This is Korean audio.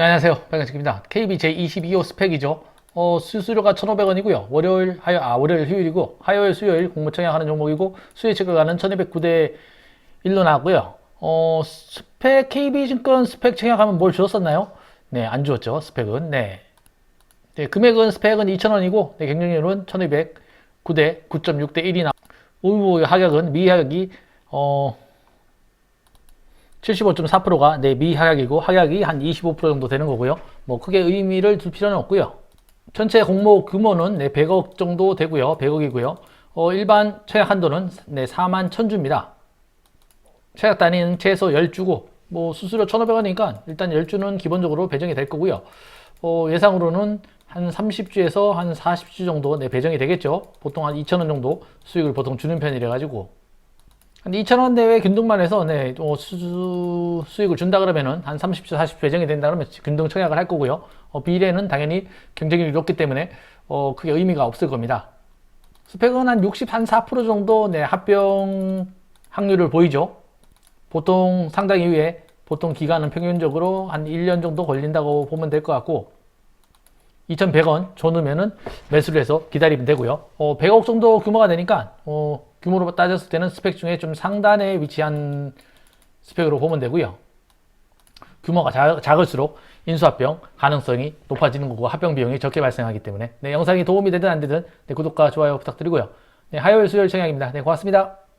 네, 안녕하세요. 백은식입니다. KBJ 22호 스펙이죠. 어, 수수료가 1,500원이고요. 월요일, 화요, 아, 월요일, 휴일이고, 화요일, 수요일 공모 청약하는 종목이고, 수요일 체크가는 1,209대 1로 나왔고요. 어, 스펙, KB증권 스펙 청약하면 뭘 주었었나요? 네, 안 주었죠. 스펙은. 네. 네, 금액은 스펙은 2,000원이고, 네, 경쟁률은 1,209대 9.6대 1이 나. 의무 하격은 미하격이 어 75.4%가 네, 미하약이고 하약이 한 25% 정도 되는 거고요. 뭐 크게 의미를 둘 필요는 없고요. 전체 공모 규모는 네, 100억 정도 되고요. 100억이고요. 어, 일반 최악 한도는 네, 4만 1000주입니다. 최악 단위는 최소 10주고 뭐 수수료 1,500원이니까 일단 10주는 기본적으로 배정이 될 거고요. 어, 예상으로는 한 30주에서 한 40주 정도 네, 배정이 되겠죠. 보통 한 2,000원 정도 수익을 보통 주는 편이라 가지고 한 2,000원 내외 균등만 해서 네, 어, 수, 수익을 준다 그러면은 한 30주, 40주 배정이 된다 그러면 균등 청약을 할 거고요. 어, 비례는 당연히 경쟁률이 높기 때문에 어, 크게 의미가 없을 겁니다. 스펙은 한 60, 한 4% 정도 네, 합병 확률을 보이죠. 보통 상당 이후에 보통 기간은 평균적으로 한 1년 정도 걸린다고 보면 될 것 같고 2,100원 줘놓으면은 매수를 해서 기다리면 되고요. 어, 100억 정도 규모가 되니까 어, 규모로 따졌을 때는 스펙 중에 좀 상단에 위치한 스펙으로 보면 되고요. 규모가 작, 작을수록 인수합병 가능성이 높아지는 거고 합병 비용이 적게 발생하기 때문에 네, 영상이 도움이 되든 안 되든 네, 구독과 좋아요 부탁드리고요. 네, 화요일 수요일 청약입니다. 네, 고맙습니다.